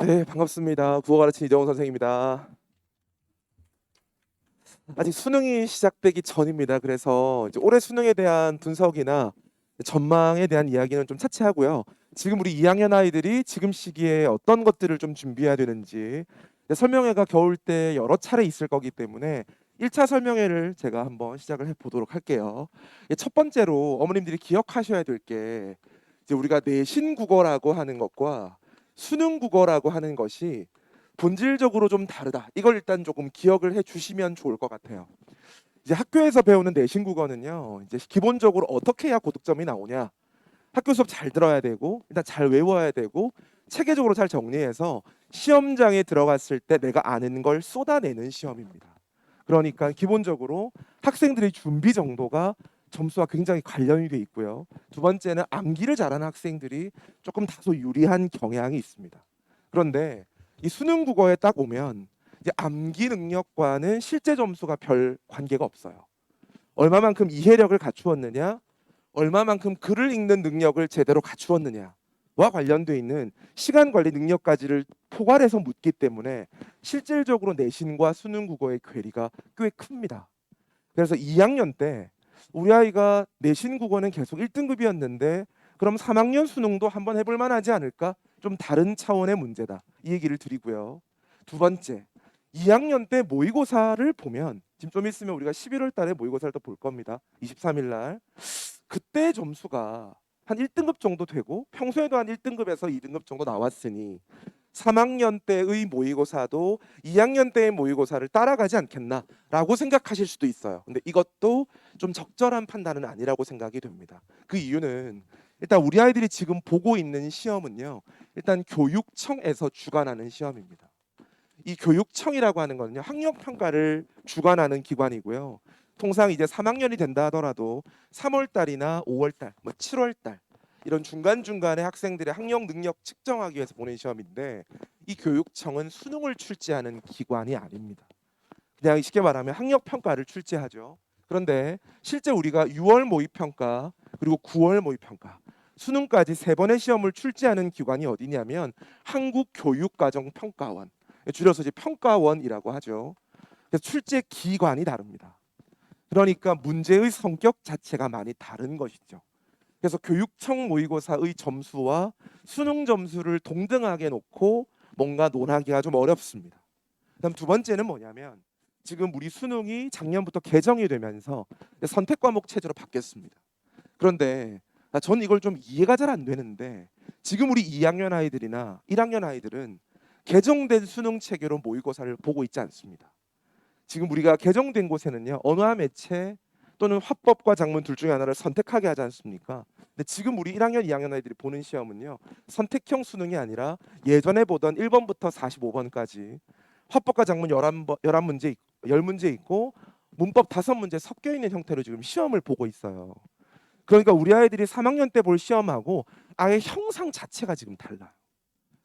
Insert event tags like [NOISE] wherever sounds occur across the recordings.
네, 반갑습니다. 국어 가르치는 이정훈 선생입니다. 아직 수능이 시작되기 전입니다. 그래서 올해 수능에 대한 분석이나 전망에 대한 이야기는 좀 차치하고요. 지금 우리 2학년 아이들이 지금 시기에 어떤 것들을 좀 준비해야 되는지 설명회가 겨울 때 여러 차례 있을 거기 때문에 1차 설명회를 제가 한번 시작을 해 보도록 할게요. 첫 번째로 어머님들이 기억하셔야 될 게 이제 우리가 내신 국어라고 하는 것과 수능 국어라고 하는 것이 본질적으로 좀 다르다. 이걸 일단 조금 기억을 해 주시면 좋을 것 같아요. 이제 학교에서 배우는 내신 국어는요. 이제 기본적으로 어떻게 해야 고득점이 나오냐? 학교 수업 잘 들어야 되고 일단 잘 외워야 되고 체계적으로 잘 정리해서 시험장에 들어갔을 때 내가 아는 걸 쏟아내는 시험입니다. 그러니까 기본적으로 학생들의 준비 정도가 점수와 굉장히 관련이 돼 있고요. 두 번째는 암기를 잘하는 학생들이 조금 다소 유리한 경향이 있습니다. 그런데 이 수능 국어에 딱 오면 이제 암기 능력과는 실제 점수가 별 관계가 없어요. 얼마만큼 이해력을 갖추었느냐, 얼마만큼 글을 읽는 능력을 제대로 갖추었느냐와 관련돼 있는 시간 관리 능력까지를 포괄해서 묻기 때문에 실질적으로 내신과 수능 국어의 괴리가 꽤 큽니다. 그래서 2학년 때 우리 아이가 내신 국어는 계속 1등급이었는데 그럼 3학년 수능도 한번 해볼 만하지 않을까? 좀 다른 차원의 문제다. 이 얘기를 드리고요. 두 번째, 2학년 때 모의고사를 보면 지금 좀 있으면 우리가 11월 달에 모의고사를 또 볼 겁니다. 23일 날. 그때 점수가 한 1등급 정도 되고 평소에도 한 1등급에서 2등급 정도 나왔으니 3학년 때의 모의고사도 2학년 때의 모의고사를 따라가지 않겠나라고 생각하실 수도 있어요. 근데 이것도 좀 적절한 판단은 아니라고 생각이 됩니다. 그 이유는 일단 우리 아이들이 지금 보고 있는 시험은요. 일단 교육청에서 주관하는 시험입니다. 이 교육청이라고 하는 거는요. 학력 평가를 주관하는 기관이고요. 통상 이제 3학년이 된다 하더라도 3월 달이나 5월 달, 뭐 7월 달 이런 중간중간에 학생들의 학력 능력 측정하기 위해서 보는 시험인데 이 교육청은 수능을 출제하는 기관이 아닙니다. 그냥 쉽게 말하면 학력 평가를 출제하죠. 그런데 실제 우리가 6월 모의 평가 그리고 9월 모의 평가 수능까지 세 번의 시험을 출제하는 기관이 어디냐면 한국교육과정평가원 줄여서 이제 평가원이라고 하죠. 그래서 출제 기관이 다릅니다. 그러니까 문제의 성격 자체가 많이 다른 것이죠. 그래서 교육청 모의고사의 점수와 수능 점수를 동등하게 놓고 뭔가 논하기가 좀 어렵습니다. 그다음 두 번째는 뭐냐면 지금 우리 수능이 작년부터 개정이 되면서 선택 과목 체제로 바뀌었습니다. 그런데 전 이걸 좀 이해가 잘 안 되는데 지금 우리 2학년 아이들이나 1학년 아이들은 개정된 수능 체계로 모의고사를 보고 있지 않습니다. 지금 우리가 개정된 곳에는요 언어와 매체 또는 화법과 작문 둘 중에 하나를 선택하게 하지 않습니까? 근데 지금 우리 1학년, 2학년 아이들이 보는 시험은요 선택형 수능이 아니라 예전에 보던 1번부터 45번까지 화법과 작문 11번, 11문제, 10문제 있고 문법 5문제 섞여 있는 형태로 지금 시험을 보고 있어요. 그러니까 우리 아이들이 3학년 때 볼 시험하고 아예 형상 자체가 지금 달라요.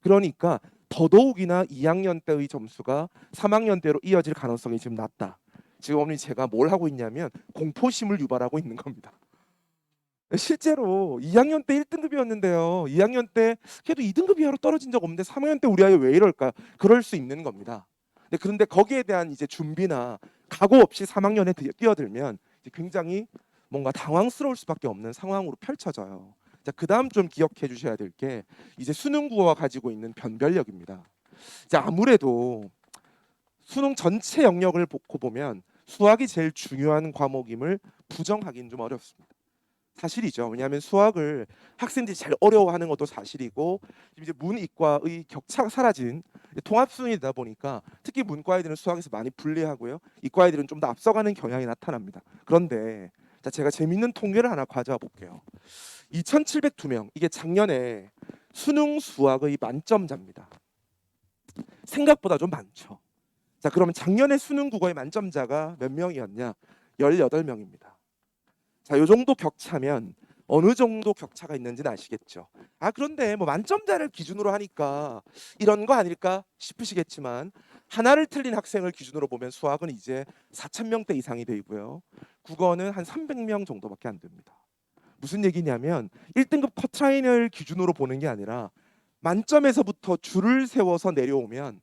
그러니까 더더욱이나 2학년 때의 점수가 3학년 때로 이어질 가능성이 지금 낮다. 지금 어머니 제가 뭘 하고 있냐면 공포심을 유발하고 있는 겁니다. 실제로 2학년 때 1등급이었는데요. 2학년 때 그래도 2등급 이하로 떨어진 적 없는데 3학년 때 우리 아이 왜 이럴까? 그럴 수 있는 겁니다. 그런데 거기에 대한 이제 준비나 각오 없이 3학년에 뛰어들면 굉장히 뭔가 당황스러울 수밖에 없는 상황으로 펼쳐져요. 자, 그다음 좀 기억해 주셔야 될 게 이제 수능 국어가 가지고 있는 변별력입니다. 자, 아무래도 수능 전체 영역을 보고 보면 수학이 제일 중요한 과목임을 부정하기는 좀 어렵습니다. 사실이죠. 왜냐하면 수학을 학생들이 제일 어려워하는 것도 사실이고 이제 문이과의 격차가 사라진 통합 수능이다 보니까 특히 문과 아이들은 수학에서 많이 불리하고요. 이과 아이들은 좀 더 앞서가는 경향이 나타납니다. 그런데 자 제가 재밌는 통계를 하나 가져와 볼게요. 2,702명 이게 작년에 수능 수학의 만점자입니다. 생각보다 좀 많죠. 자 그러면 작년에 수능 국어의 만점자가 몇 명이었냐? 18명입니다. 자, 요 정도 격차면 어느 정도 격차가 있는지는 아시겠죠. 아, 그런데 뭐 만점자를 기준으로 하니까 이런 거 아닐까 싶으시겠지만 하나를 틀린 학생을 기준으로 보면 수학은 이제 4천 명대 이상이 되고요. 국어는 한 300명 정도밖에 안 됩니다. 무슨 얘기냐면 1등급 커트라인을 기준으로 보는 게 아니라 만점에서부터 줄을 세워서 내려오면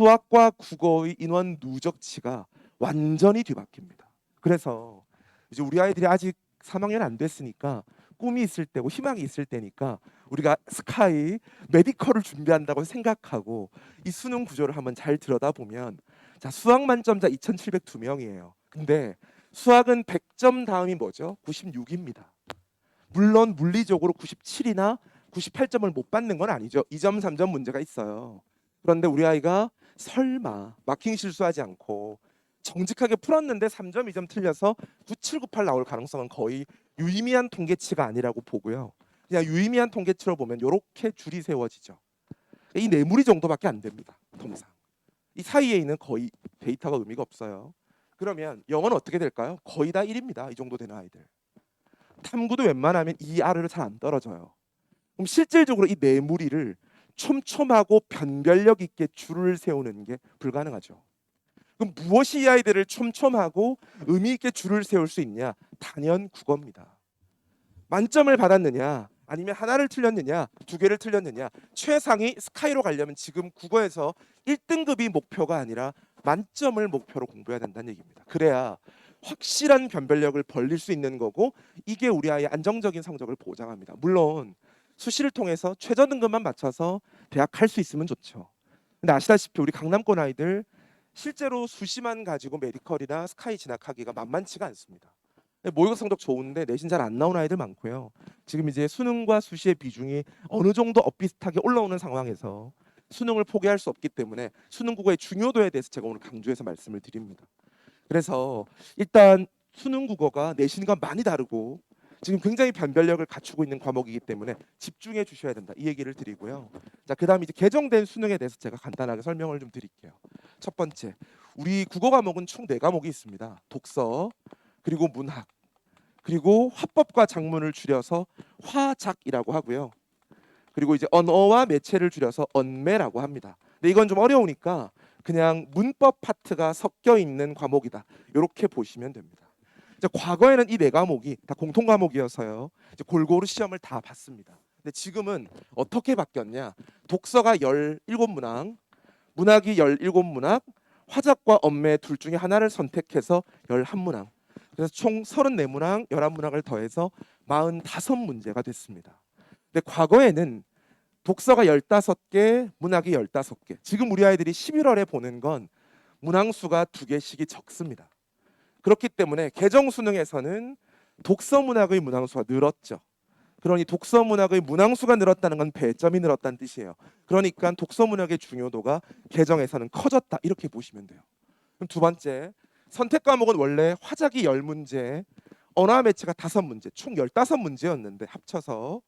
수학과 국어의 인원 누적치가 완전히 뒤바뀝니다. 그래서 이제 우리 아이들이 아직 3학년 안 됐으니까 꿈이 있을 때고 희망이 있을 때니까 우리가 스카이 메디컬을 준비한다고 생각하고 이 수능 구조를 한번 잘 들여다보면 자 수학 만점자 2,702명이에요. 근데 수학은 100점 다음이 뭐죠? 96입니다. 물론 물리적으로 97이나 98점을 못 받는 건 아니죠. 2점, 3점 문제가 있어요. 그런데 우리 아이가 설마 마킹 실수하지 않고 정직하게 풀었는데 3점, 2점 틀려서 9798 나올 가능성은 거의 유의미한 통계치가 아니라고 보고요. 그냥 유의미한 통계치로 보면 이렇게 줄이 세워지죠. 이 네무리 정도밖에 안 됩니다. 통상. 이 사이에 있는 거의 데이터가 의미가 없어요. 그러면 영어는 어떻게 될까요? 거의 다 1입니다. 이 정도 되는 아이들. 탐구도 웬만하면 2 아래로 잘안 떨어져요. 그럼 실질적으로 이 네무리를 촘촘하고 변별력 있게 줄을 세우는 게 불가능하죠. 그럼 무엇이 이 아이들을 촘촘하고 의미 있게 줄을 세울 수 있냐? 단연 국어입니다. 만점을 받았느냐? 아니면 하나를 틀렸느냐? 두 개를 틀렸느냐? 최상위 스카이로 가려면 지금 국어에서 1등급이 목표가 아니라 만점을 목표로 공부해야 된다는 얘기입니다. 그래야 확실한 변별력을 벌릴 수 있는 거고 이게 우리 아이의 안정적인 성적을 보장합니다. 물론 수시를 통해서 최저 등급만 맞춰서 대학 갈 수 있으면 좋죠. 근데 아시다시피 우리 강남권 아이들 실제로 수시만 가지고 메디컬이나 스카이 진학하기가 만만치가 않습니다. 모의고사 성적 좋은데 내신 잘 안 나오는 아이들 많고요. 지금 이제 수능과 수시의 비중이 어느 정도 엇비슷하게 올라오는 상황에서 수능을 포기할 수 없기 때문에 수능 국어의 중요도에 대해서 제가 오늘 강조해서 말씀을 드립니다. 그래서 일단 수능 국어가 내신과 많이 다르고 지금 굉장히 변별력을 갖추고 있는 과목이기 때문에 집중해 주셔야 된다. 이 얘기를 드리고요. 자, 그다음에 이제 개정된 수능에 대해서 제가 간단하게 설명을 좀 드릴게요. 첫 번째, 우리 국어 과목은 총 네 과목이 있습니다. 독서, 그리고 문학, 그리고 화법과 작문을 줄여서 화작이라고 하고요. 그리고 이제 언어와 매체를 줄여서 언매라고 합니다. 근데 이건 좀 어려우니까 그냥 문법 파트가 섞여 있는 과목이다. 이렇게 보시면 됩니다. 이제 과거에는 이 네 과목이 다 공통 과목이어서요. 이제 골고루 시험을 다 봤습니다. 근데 지금은 어떻게 바뀌었냐? 독서가 17문항, 문학이 17문학, 화작과 언매 둘 중에 하나를 선택해서 11문항. 그래서 총 34문항, 11문항을 더해서 45문제가 됐습니다. 근데 과거에는 독서가 15개, 문학이 15개. 지금 우리 아이들이 11월에 보는 건 문항 수가 두 개씩이 적습니다. 그렇기 때문에 개정 수능에서는 독서 문학의 문항 수가 늘었죠. 그러니 독서 문학의 문항 수가 늘었다는 건 배점이 늘었다는 뜻이에요. 그러니까 독서 문학의 중요도가 개정에서는 커졌다 이렇게 보시면 돼요. 그럼 두 번째 선택 과목은 원래 화작이 10문제, 언어와 매체가 5문제, 총 15문제였는데 합쳐서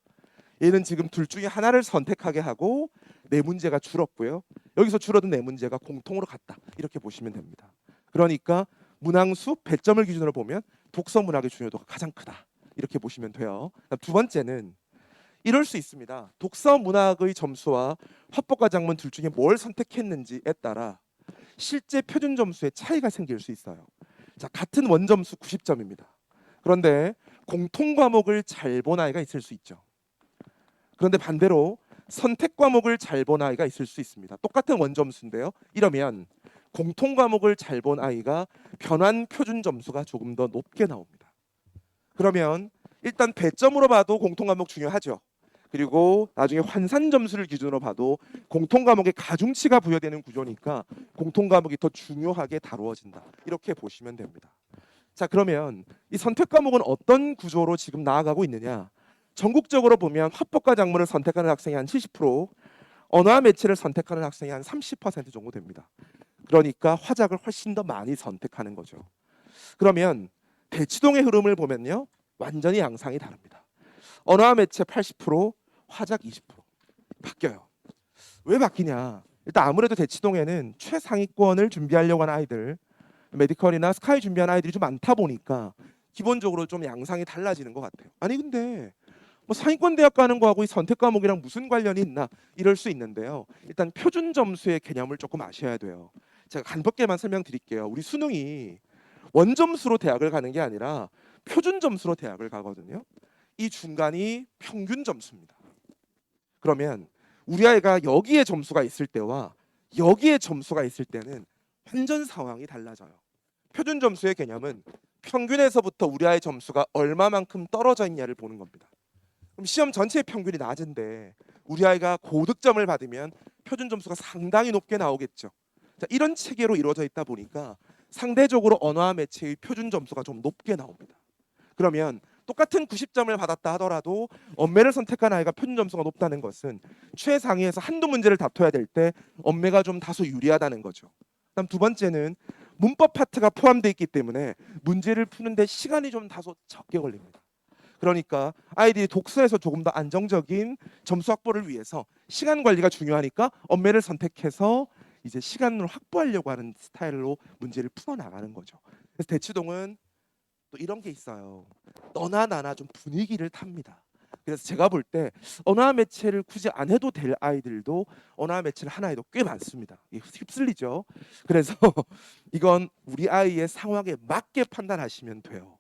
얘는 지금 둘 중에 하나를 선택하게 하고 네 문제가 줄었고요. 여기서 줄어든 네 문제가 공통으로 같다. 이렇게 보시면 됩니다. 그러니까 문항수 배점을 기준으로 보면 독서 문학의 중요도가 가장 크다. 이렇게 보시면 돼요. 두 번째는 이럴 수 있습니다. 독서 문학의 점수와 화법과 작문 둘 중에 뭘 선택했는지에 따라 실제 표준 점수에 차이가 생길 수 있어요. 자, 같은 원점수 90점입니다. 그런데 공통 과목을 잘 본 아이가 있을 수 있죠. 그런데 반대로 선택 과목을 잘 본 아이가 있을 수 있습니다. 똑같은 원점수인데요. 이러면 공통 과목을 잘 본 아이가 변환 표준 점수가 조금 더 높게 나옵니다. 그러면 일단 배점으로 봐도 공통 과목 중요하죠. 그리고 나중에 환산 점수를 기준으로 봐도 공통 과목의 가중치가 부여되는 구조니까 공통 과목이 더 중요하게 다루어진다. 이렇게 보시면 됩니다. 자, 그러면 이 선택 과목은 어떤 구조로 지금 나아가고 있느냐? 전국적으로 보면 화법과 작문을 선택하는 학생이 한 70%, 언어와 매체를 선택하는 학생이 한 30% 정도 됩니다. 그러니까 화작을 훨씬 더 많이 선택하는 거죠. 그러면 대치동의 흐름을 보면요. 완전히 양상이 다릅니다. 언어와 매체 80%, 화작 20% 바뀌어요. 왜 바뀌냐? 일단 아무래도 대치동에는 최상위권을 준비하려고 하는 아이들, 메디컬이나 스카이 준비하는 아이들이 좀 많다 보니까 기본적으로 좀 양상이 달라지는 것 같아요. 아니 근데 뭐 상위권 대학 가는 거하고 이 선택 과목이랑 무슨 관련이 있나 이럴 수 있는데요. 일단 표준 점수의 개념을 조금 아셔야 돼요. 제가 간법게만 설명드릴게요. 우리 수능이 원점수로 대학을 가는 게 아니라 표준 점수로 대학을 가거든요. 이 중간이 평균 점수입니다. 그러면 우리 아이가 여기에 점수가 있을 때와 여기에 점수가 있을 때는 완전 상황이 달라져요. 표준 점수의 개념은 평균에서부터 우리 아이 점수가 얼마만큼 떨어져 있냐를 보는 겁니다. 그럼 시험 전체의 평균이 낮은데 우리 아이가 고득점을 받으면 표준 점수가 상당히 높게 나오겠죠. 자, 이런 체계로 이루어져 있다 보니까 상대적으로 언어와 매체의 표준 점수가 좀 높게 나옵니다. 그러면 똑같은 90점을 받았다 하더라도 언매를 선택한 아이가 표준 점수가 높다는 것은 최상위에서 한두 문제를 다퉈야 될때 언매가 좀 다소 유리하다는 거죠. 그다음 두 번째는 문법 파트가 포함되어 있기 때문에 문제를 푸는데 시간이 좀 다소 적게 걸립니다. 그러니까 아이들이 독서에서 조금 더 안정적인 점수 확보를 위해서 시간 관리가 중요하니까 언매를 선택해서 이제 시간을 확보하려고 하는 스타일로 문제를 풀어 나가는 거죠. 그래서 대치동은 또 이런 게 있어요. 너나 나나 좀 분위기를 탑니다. 그래서 제가 볼 때 언어와 매체를 굳이 안 해도 될 아이들도 언어와 매체를 하나에도 꽤 많습니다. 휩쓸리죠. 그래서 [LAUGHS] 이건 우리 아이의 상황에 맞게 판단하시면 돼요.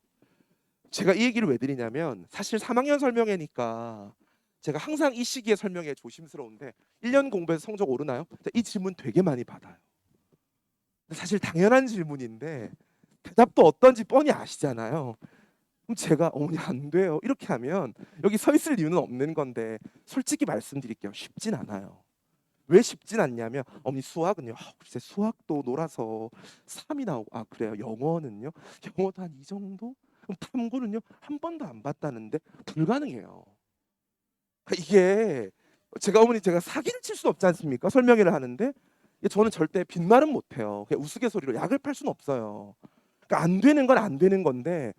제가 이 얘기를 왜 드리냐면 사실 3학년 설명회니까 제가 항상 이 시기에 설명해 조심스러운데 1년 공부해서 성적 오르나요? 자, 이 질문 되게 많이 받아요. 사실 당연한 질문인데 대답도 어떤지 뻔히 아시잖아요. 그럼 제가 어머니 안 돼요. 이렇게 하면 여기 서 있을 이유는 없는 건데 솔직히 말씀드릴게요. 쉽진 않아요. 왜 쉽진 않냐면 어머니 수학은요. 아, 글쎄 수학도 놀아서 3이 나오고 아 그래요. 영어는요. 영어도 한 이 정도? 그럼 탐구는요. 한 번도 안 봤다는데 불가능해요. 그러니까 이게 제가 어머니 제가 사기를 칠수 없지 않습니까? 설명회를 하는데 저는 절대 빈말은 못해요. 우스갯소리로 약을 팔 수는 없어요. 그러니까 안 되는 건 안 되는 건데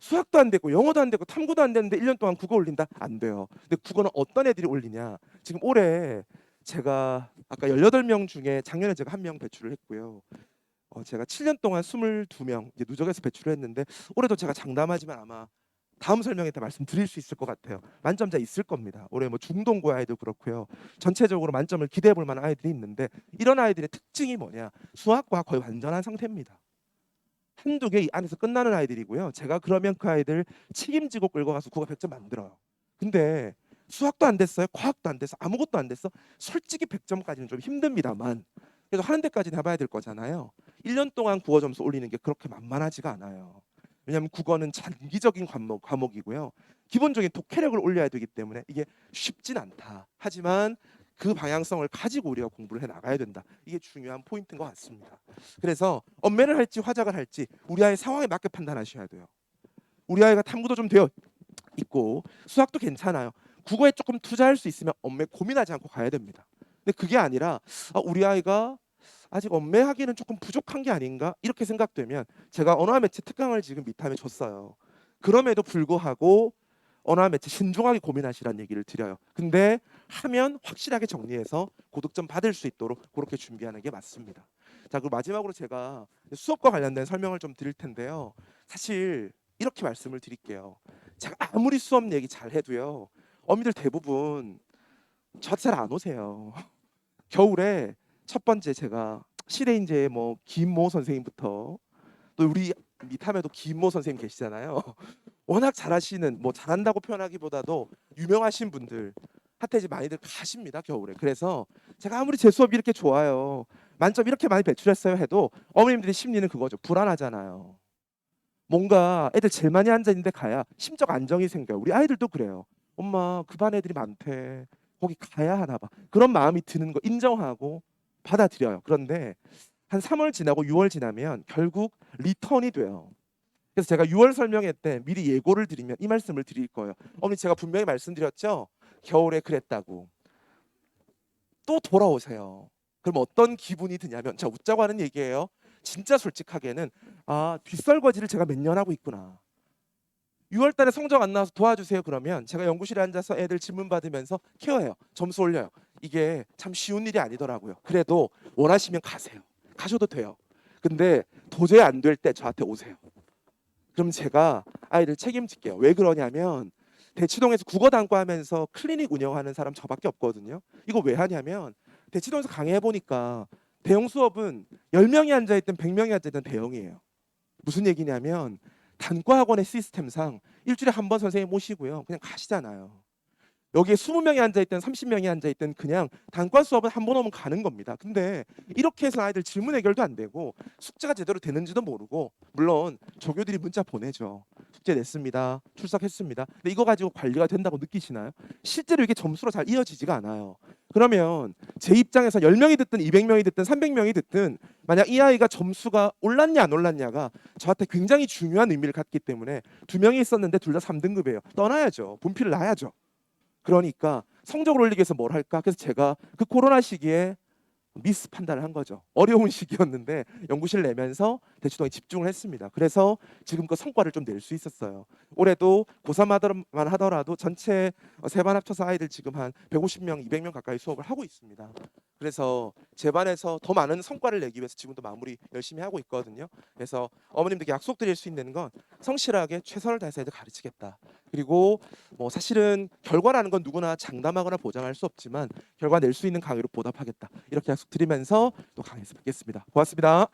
수학도 안 되고 영어도 안 되고 탐구도 안 되는데 1년 동안 국어 올린다? 안 돼요. 근데 국어는 어떤 애들이 올리냐? 지금 올해 제가 아까 18명 중에 작년에 제가 한 명 배출을 했고요. 어, 제가 7년 동안 22명 이제 누적해서 배출을 했는데 올해도 제가 장담하지만 아마 다음 설명회 때 말씀드릴 수 있을 것 같아요. 만점자 있을 겁니다. 올해 뭐 중동고 아이도 그렇고요. 전체적으로 만점을 기대해 볼 만한 아이들이 있는데 이런 아이들의 특징이 뭐냐? 수학과 거의 완전한 상태입니다. 한두 개 안에서 끝나는 아이들이고요. 제가 그러면 그 아이들 책임지고 끌고 가서 국어 100점 만들어요. 근데 수학도 안 됐어요. 과학도 안 됐어. 아무것도 안 됐어. 솔직히 100점까지는 좀 힘듭니다만 그래도 하는 데까지는 해봐야 될 거잖아요. 1년 동안 국어 점수 올리는 게 그렇게 만만하지가 않아요. 왜냐하면 국어는 장기적인 과목, 과목이고요. 기본적인 독해력을 올려야 되기 때문에 이게 쉽진 않다. 하지만 그 방향성을 가지고 우리가 공부를 해 나가야 된다. 이게 중요한 포인트인 것 같습니다. 그래서 엄매를 할지 화작을 할지 우리 아이 상황에 맞게 판단하셔야 돼요. 우리 아이가 탐구도 좀 되어 있고 수학도 괜찮아요. 국어에 조금 투자할 수 있으면 엄매 고민하지 않고 가야 됩니다. 근데 그게 아니라 아, 우리 아이가 아직 엄매하기는 조금 부족한 게 아닌가 이렇게 생각되면 제가 언어와 매체 특강을 지금 미탐에 줬어요. 그럼에도 불구하고 언어와 매체 신중하게 고민하시라는 얘기를 드려요. 근데 하면 확실하게 정리해서 고득점 받을 수 있도록 그렇게 준비하는 게 맞습니다. 자, 그리고 마지막으로 제가 수업과 관련된 설명을 좀 드릴 텐데요. 사실 이렇게 말씀을 드릴게요. 제가 아무리 수업 얘기 잘 해도요. 어미들 대부분 저한테 잘안 오세요. 겨울에 첫 번째 제가 실에 이제 뭐 김모 선생님부터 또 우리 미탐에도 김모 선생님 계시잖아요. [LAUGHS] 워낙 잘하시는 뭐 잘한다고 표현하기보다도 유명하신 분들 이제 많이들 가십니다 겨울에. 그래서 제가 아무리 제 수업이 이렇게 좋아요, 만점 이렇게 많이 배출했어요 해도 어머님들의 심리는 그거죠. 불안하잖아요. 뭔가 애들 제일 많이 앉아 있는데 가야 심적 안정이 생겨요. 우리 아이들도 그래요. 엄마 그 반 애들이 많대. 거기 가야 하나 봐. 그런 마음이 드는 거 인정하고 받아들여요. 그런데 한 3월 지나고 6월 지나면 결국 리턴이 돼요. 그래서 제가 6월 설명회 때 미리 예고를 드리면 이 말씀을 드릴 거예요. 어머니 제가 분명히 말씀드렸죠. 겨울에 그랬다고. 또 돌아오세요. 그럼 어떤 기분이 드냐면 자 웃자고 하는 얘기예요. 진짜 솔직하게는 아 뒷설거지를 제가 몇 년 하고 있구나. 6월 달에 성적 안 나와서 도와주세요 그러면 제가 연구실에 앉아서 애들 질문 받으면서 케어해요. 점수 올려요. 이게 참 쉬운 일이 아니더라고요. 그래도 원하시면 가세요. 가셔도 돼요. 근데 도저히 안 될 때 저한테 오세요. 그럼 제가 아이들 책임질게요. 왜 그러냐면 대치동에서 국어 단과 하면서 클리닉 운영하는 사람 저밖에 없거든요. 이거 왜 하냐면 대치동에서 강의해 보니까 대형 수업은 10명이 앉아 있든 100명이 앉아 있든 대형이에요. 무슨 얘기냐면 단과 학원의 시스템상 일주일에 한 번 선생님 모시고요. 그냥 가시잖아요. 여기에 20명이 앉아 있든 30명이 앉아 있든 그냥 단과 수업은 한 번 오면 가는 겁니다. 근데 이렇게 해서 아이들 질문 해결도 안 되고 숙제가 제대로 되는지도 모르고 물론 조교들이 문자 보내죠. 숙제 냈습니다. 출석했습니다. 근데 이거 가지고 관리가 된다고 느끼시나요? 실제로 이게 점수로 잘 이어지지가 않아요. 그러면 제 입장에서 10명이 듣든 200명이 듣든 300명이 듣든 만약 이 아이가 점수가 올랐냐 안 올랐냐가 저한테 굉장히 중요한 의미를 갖기 때문에 두 명이 있었는데 둘 다 3등급이에요. 떠나야죠. 분필을 놔야죠. 그러니까 성적을 올리기 위해서 뭘 할까? 그래서 제가 그 코로나 시기에 미스 판단을 한 거죠. 어려운 [LAUGHS] 시기였는데 연구실 내면서 대치동에 집중을 했습니다. 그래서 지금껏 성과를 좀 낼 수 있었어요. 올해도 고3 만 하더라도 전체 어, 세반 합쳐서 아이들 지금 한 150명, 200명 가까이 수업을 하고 있습니다. 그래서 제 반에서 더 많은 성과를 내기 위해서 지금도 마무리 열심히 하고 있거든요. 그래서 어머님들께 약속드릴 수 있는 건 성실하게 최선을 다해서 애들 가르치겠다. 그리고 뭐 사실은 결과라는 건 누구나 장담하거나 보장할 수 없지만 결과 낼 수 있는 강의로 보답하겠다. 이렇게 약속드리면서 또 강의에서 뵙겠습니다. 고맙습니다.